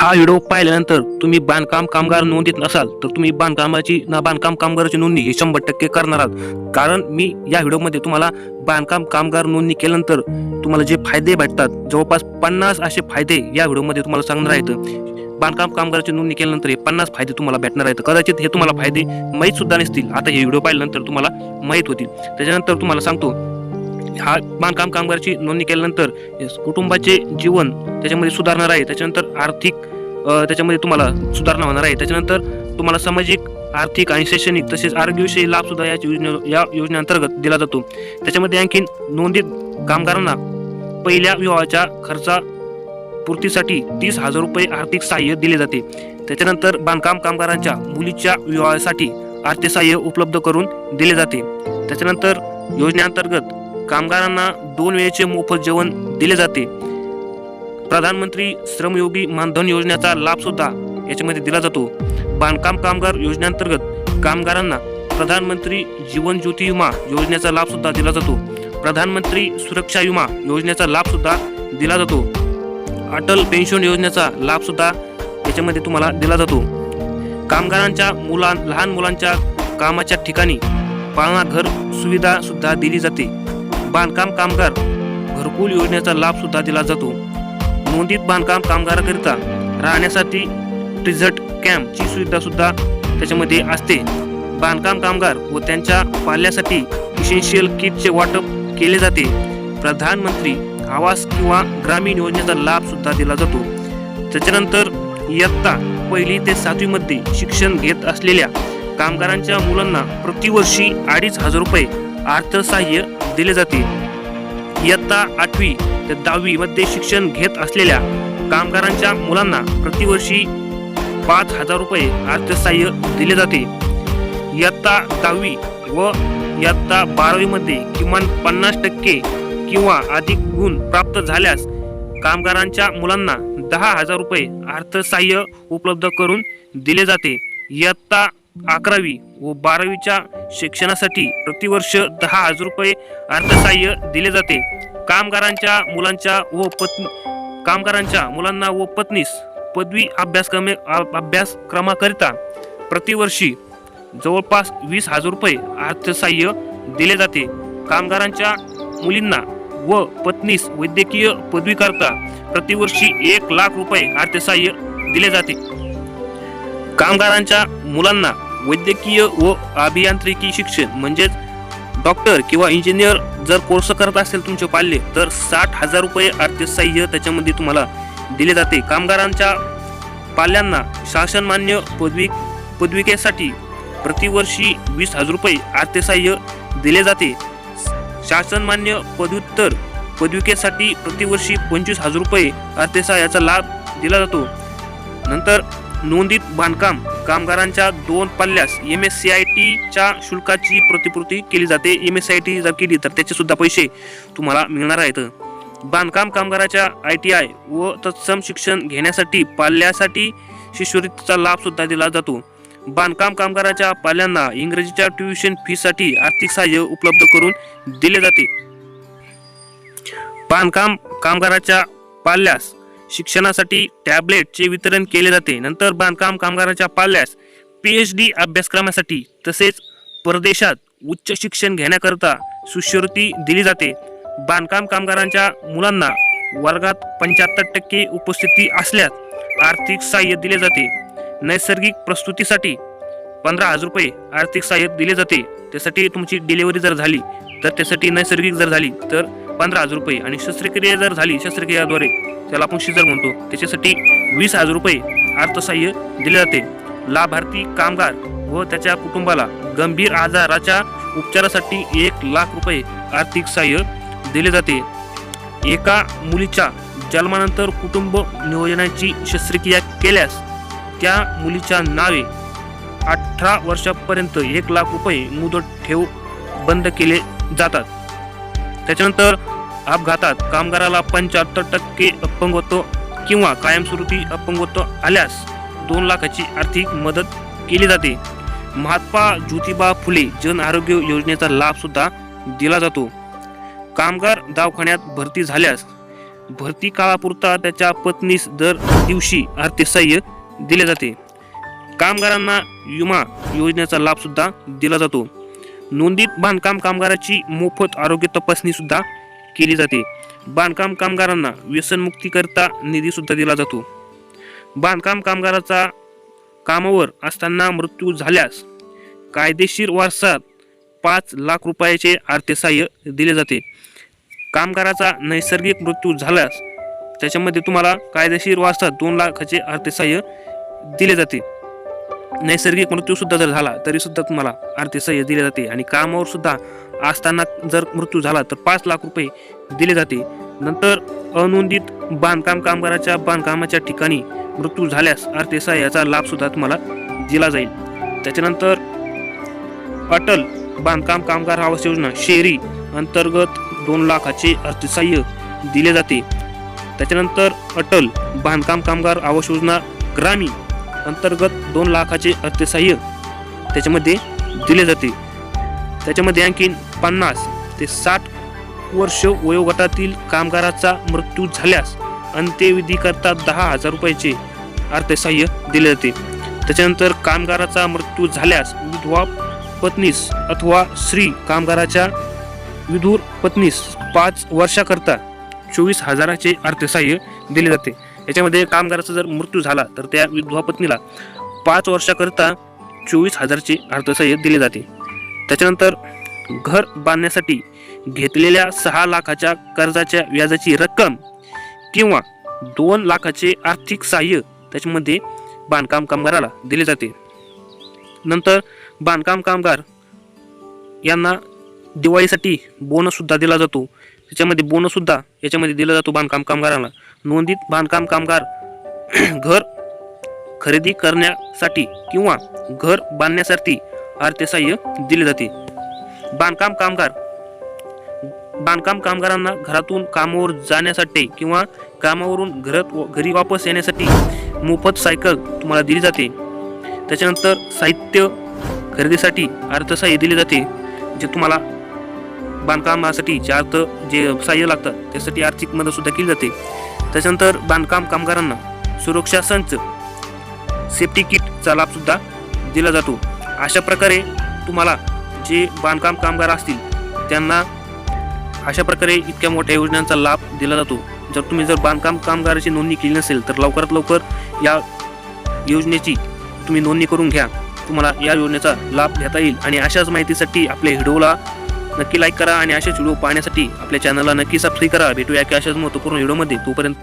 हा व्हिडिओ पाहिल्यानंतर तुम्ही बांधकाम कामगार नोंदीत नसाल तर तुम्ही बांधकामाची ना बांधकाम कामगाराची नोंदणी ही शंभर टक्के करणार आहात. कारण मी या व्हिडिओमध्ये तुम्हाला बांधकाम कामगार नोंदणी केल्यानंतर तुम्हाला जे फायदे भेटतात जवळपास पन्नास असे फायदे या व्हिडिओमध्ये तुम्हाला सांगणार आहेत. बांधकाम कामगाराची नोंदणी केल्यानंतर हे पन्नास फायदे तुम्हाला भेटणार आहेत. कदाचित हे तुम्हाला फायदे माहीत सुद्धा नसतील. आता हे व्हिडिओ पाहिल्यानंतर तुम्हाला माहीत होतील. त्याच्यानंतर तुम्हाला सांगतो हा बांधकाम कामगाराची नोंदणी केल्यानंतर कुटुंबाचे जीवन त्याच्यामध्ये सुधारणार आहे. त्याच्यानंतर आर्थिक त्याच्यामध्ये तुम्हाला सुधारणा होणार आहे. त्याच्यानंतर तुम्हाला सामाजिक आर्थिक आणि शैक्षणिक तसेच आरोग्यविषयी लाभ सुद्धा या योजने या योजनेअंतर्गत दिला जातो. त्याच्यामध्ये आणखीन नोंदित कामगारांना पहिल्या विवाहाच्या खर्चा पूर्तीसाठी तीस हजार रुपये आर्थिक सहाय्य दिले जाते. त्याच्यानंतर बांधकाम कामगारांच्या मुलीच्या विवाहासाठी आर्थिक सहाय्य उपलब्ध करून दिले जाते. त्याच्यानंतर योजनेअंतर्गत कामगारांना दोन वेळेचे मोफत जेवण दिले जाते. प्रधानमंत्री श्रमयोगी मानधन योजनेचा लाभ सुद्धा याच्यामध्ये दिला जातो. बांधकाम कामगार योजनेअंतर्गत कामगारांना प्रधानमंत्री जीवन ज्योती विमा योजनेचा लाभ सुद्धा दिला जातो. प्रधानमंत्री सुरक्षा विमा योजनेचा लाभ सुद्धा दिला जातो. अटल पेन्शन योजनेचा लाभ सुद्धा याच्यामध्ये तुम्हाला दिला जातो. कामगारांच्या मुलां लहान मुलांच्या कामाच्या ठिकाणी पाळणाघर सुविधा सुद्धा दिली जाते. बांधकाम कामगार घरकुल योजनेचा लाभ सुद्धा दिला जातो. नोंदीत बांधकाम कामगाराकरिता राहण्यासाठी रिझर्ट कॅम्पची सुविधा सुद्धा त्याच्यामध्ये असते. बांधकाम कामगार व त्यांच्या पाल्यासाठी इसेन्शियल किटचे वाटप केले जाते. प्रधानमंत्री आवास किंवा ग्रामीण योजनेचा लाभ सुद्धा दिला जातो. त्याच्यानंतर इयत्ता पहिली ते सातवीमध्ये शिक्षण घेत असलेल्या कामगारांच्या मुलांना प्रतिवर्षी अडीच हजार रुपये अर्थसहाय्य दिले जाते. इयत्ता आठवी ते दहावी मध्ये शिक्षण घेत असलेल्या कामगारांच्या मुलांना प्रतिवर्षी पाच हजार रुपये अर्थसहाय्य दिले जाते. इयत्ता दहावी व इयत्ता बारावी मध्ये किमान पन्नास टक्के किंवा अधिक गुण प्राप्त झाल्यास कामगारांच्या मुलांना दहा हजार रुपये अर्थसहाय्य उपलब्ध करून दिले जाते. इयत्ता अकरावी व बारावीच्या शिक्षणासाठी प्रतिवर्ष दहा हजार रुपये अर्थसहाय्य दिले जाते. कामगारांच्या मुलांच्या व पत्नी कामगारांच्या मुलांना व पत्नीस पदवी अभ्यासक्रमे अभ्यासक्रमाकरिता प्रतिवर्षी जवळपास वीस हजार रुपये अर्थसहाय्य दिले जाते. कामगारांच्या मुलींना व पत्नीस वैद्यकीय पदवीकरता प्रतिवर्षी एक लाख रुपये अर्थसहाय्य दिले जाते. कामगारांच्या मुलांना वैद्यकीय व अभियांत्रिकी शिक्षण म्हणजेच डॉक्टर किंवा इंजिनियर जर कोर्स करत असेल तुमचे पाल्य तर साठ हजार रुपये अर्थसहाय्य त्याच्यामध्ये तुम्हाला दिले जाते. कामगारांच्या पाल्यांना शासनमान्य पदवी पदविकेसाठी प्रतिवर्षी वीस हजार रुपये अर्थसहाय्य दिले जाते. शासनमान्य पदव्युत्तर पदविकेसाठी प्रतिवर्षी पंचवीस हजार रुपये अर्थसहाय्याचा लाभ दिला जातो. नंतर नोंदीत बांधकाम. कामगारांच्या दोन पल्ल्यास एम एस सी आय टीच्या शुल्काची प्रतिपूर्ती केली जाते. M S C I T जर केली तर त्याचे सुद्धा पैसे तुम्हाला मिळणार आहेत. बांधकाम कामगाराच्या आय टी आय व तत्सम शिक्षण घेण्यासाठी पाल्यासाठी शिष्यवृत्तीचा लाभ सुद्धा दिला जातो. बांधकाम कामगाराच्या पाल्यांना इंग्रजीच्या ट्युशन फीसाठी आर्थिक सहाय्य उपलब्ध करून दिले जाते. बांधकाम कामगाराच्या पाल्यास शिक्षणासाठी टॅबलेटचे वितरण केले जाते. नंतर बांधकाम कामगारांच्या पाल्यास पी एच डी अभ्यासक्रमासाठी तसेच परदेशात उच्च शिक्षण घेण्याकरता शिष्यवृत्ती दिली जाते. बांधकाम कामगारांच्या मुलांना वर्गात पंच्याहत्तर टक्के उपस्थिती असल्यास आर्थिक सहाय्य दिले जाते. नैसर्गिक प्रस्तुतीसाठी पंधरा हजार रुपये आर्थिक सहाय्य दिले जाते. त्यासाठी तुमची डिलिव्हरी जर झाली तर त्यासाठी नैसर्गिक जर झाली तर पंधरा हजार रुपये आणि शस्त्रक्रिया जर झाली शस्त्रक्रियाद्वारे त्याला आपण शिजर म्हणतो. त्याच्यासाठी वीस हजार रुपये अर्थसहाय्य दिले जाते. लाभार्थी कामगार व त्याच्या कुटुंबाला गंभीर आजाराच्या उपचारासाठी एक लाख रुपये आर्थिक सहाय्य दिले जाते. एका मुलीच्या जन्मानंतर कुटुंब नियोजनाची शस्त्रक्रिया केल्यास त्या मुलीच्या नावे अठरा वर्षापर्यंत एक लाख रुपये मुदत ठेव बंद केले जातात. त्याच्यानंतर अपघातात कामगाराला पंच्याहत्तर टक्के अपंगत्व किंवा कायमस्वरूपी अपंगत्व आल्यास दोन लाखाची आर्थिक मदत केली जाते. महात्मा ज्योतिबा फुले जन आरोग्य योजनेचा लाभ सुद्धा दिला जातो. कामगार दवाखान्यात भरती झाल्यास भरती काळापुरता त्याच्या पत्नीस दर दिवशी आर्थिक सहाय्य दिले जाते. कामगारांना विमा योजनेचा लाभ सुद्धा दिला जातो. नोंदीत बांधकाम कामगाराची मोफत आरोग्य तपासणी सुद्धा केली जाते. बांधकाम कामगारांना व्यसनमुक्तीकरता निधी सुद्धा दिला जातो. बांधकाम कामगाराचा कामावर असताना मृत्यू झाल्यास कायदेशीर वारसात पाच लाख रुपयाचे अर्थसहाय्य दिले जाते. कामगाराचा नैसर्गिक मृत्यू झाल्यास त्याच्यामध्ये तुम्हाला कायदेशीर वारसात दोन लाखाचे अर्थसहाय्य दिले जाते. नैसर्गिक मृत्यूसुद्धा जर झाला तरीसुद्धा तुम्हाला अर्थसहाय्य दिले जाते. आणि कामावर सुद्धा असताना जर मृत्यू झाला तर पाच लाख रुपये दिले जाते. नंतर अनोंदित बांधकाम कामगाराच्या बांधकामाच्या ठिकाणी मृत्यू झाल्यास अर्थसहाय्याचा सहाय्याचा लाभसुद्धा तुम्हाला दिला जाईल. त्याच्यानंतर अटल बांधकाम कामगार आवास योजना शेरी अंतर्गत दोन लाखाचे अर्थसहाय्य दिले जाते. त्याच्यानंतर अटल बांधकाम कामगार आवास योजना ग्रामीण अंतर्गत दोन लाखाचे अर्थसहाय्य त्याच्यामध्ये दिले जाते त्याच्यामध्ये आणखीन पन्नास ते साठ वर्ष वयोगटातील कामगाराचा मृत्यू झाल्यास अंत्यविधीकरता दहा हजार रुपयाचे अर्थसहाय्य दिले जाते. त्याच्यानंतर कामगाराचा मृत्यू झाल्यास विधवा पत्नीस अथवा स्त्री कामगाराच्या विधूर पत्नीस पाच वर्षाकरता चोवीस हजाराचे अर्थसहाय्य दिले जाते. याच्यामध्ये कामगाराचा जर मृत्यू झाला तर त्या विधवा पत्नीला पाच वर्षाकरिता चोवीस हजारचे अर्थसहाय्य दिले जाते. त्याच्यानंतर घर बांधण्यासाठी घेतलेल्या सहा लाखाच्या कर्जाच्या व्याजाची रक्कम किंवा दोन लाखाचे आर्थिक सहाय्य त्याच्यामध्ये बांधकाम कामगाराला दिले जाते. नंतर बांधकाम कामगार यांना दिवाळीसाठी बोनससुद्धा दिला जातो. त्याच्यामध्ये बोनससुद्धा याच्यामध्ये दिला जातो बांधकाम कामगारांना. नोंदीत बांधकाम कामगार घर खरेदी करण्यासाठी किंवा घर बांधण्यासाठी अर्थसहाय्य दिले जाते. बांधकाम कामगार बांधकाम कामगारांना घरातून कामावर जाण्यासाठी किंवा कामावरून घरात घरी वापस येण्यासाठी मोफत सायकल तुम्हाला दिली जाते. त्याच्यानंतर साहित्य खरेदीसाठी अर्थसहाय्य दिले जाते जे तुम्हाला बांधकामासाठी जे अर्थ जे सहाय्य लागतं त्यासाठी आर्थिक मदतसुद्धा केली जाते. त्याच्यानंतर बांधकाम कामगारांना सुरक्षा संच सेफ्टी किटचा लाभसुद्धा दिला जातो. अशा प्रकारे तुम्हाला जे बांधकाम कामगार असतील त्यांना अशा प्रकारे इतक्या मोठ्या योजनांचा लाभ दिला जातो. जर तुम्ही जर बांधकाम कामगाराची नोंदणी केली नसेल तर लवकरात लवकर या योजनेची तुम्ही नोंदणी करून घ्या. तुम्हाला या योजनेचा लाभ घेता येईल आणि अशाच माहितीसाठी आपल्या व्हिडिओला नक्की लाईक करा आणि अशाच व्हिडिओ पाहण्यासाठी आपल्या चॅनलला नक्की सबस्क्राईब करा. भेटूया की अशाच महत्त्वपूर्ण व्हिडिओमध्ये तोपर्यंत